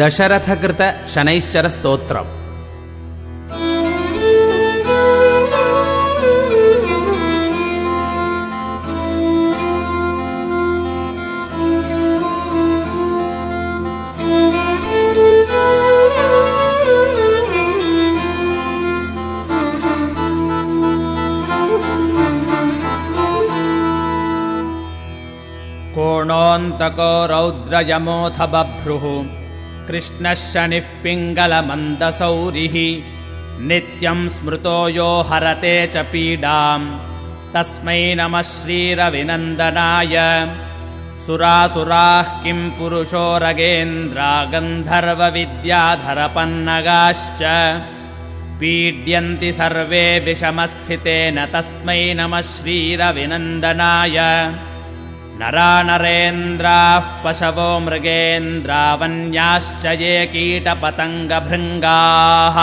दशरथकृत शनैश्चरस्तोत्रम् कोणोऽन्तको रौद्रयमोऽथ बभ्रुः कृष्णः शनिः पिङ्गलमन्दसौरिः। नित्यम् स्मृतो यो हरते च पीडाम्। तस्मै नमः श्रीरविनन्दनाय। सुरासुराः किम् पुरुषो रगेन्द्रा गन्धर्वविद्याधरपन्नगाश्च पीड्यन्ति सर्वे विषमस्थितेन। तस्मै नमः श्रीरविनन्दनाय नरा नरेन्द्राः पशवो मृगेन्द्रावन्याश्च ये कीटपतङ्गभृङ्गाः।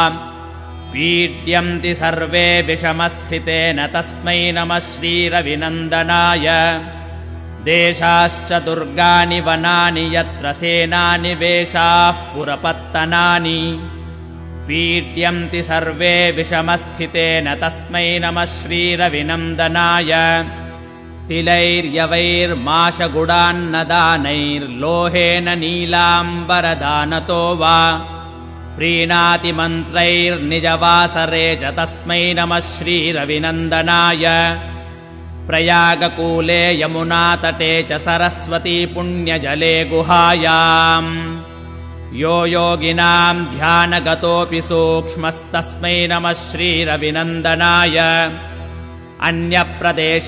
पीड्यन्ति सर्वे विषमस्थितेन तस्मै नमः श्रीरविनन्दनाय। देशाश्च दुर्गाणि वनानि यत्र सेनानि वेशाः पुरपत्तनानि। पीड्यन्ति सर्वे विषमस्थितेन तस्मै नमः श्रीरविनन्दनाय तिलैर्यवैर्माशगुडान्नदानैर्लोहेन नीलाम्बरदानतो वा। प्रीणाति मन्त्रैर्निजवासरे च तस्मै नमः श्रीरविनन्दनाय। प्रयागकूले यमुनातटे च सरस्वती पुण्यजले गुहायाम्। यो योगिनाम् ध्यानगतोऽपि सूक्ष्मस्तस्मै नमः श्रीरविनन्दनाय। अन्यप्रदेश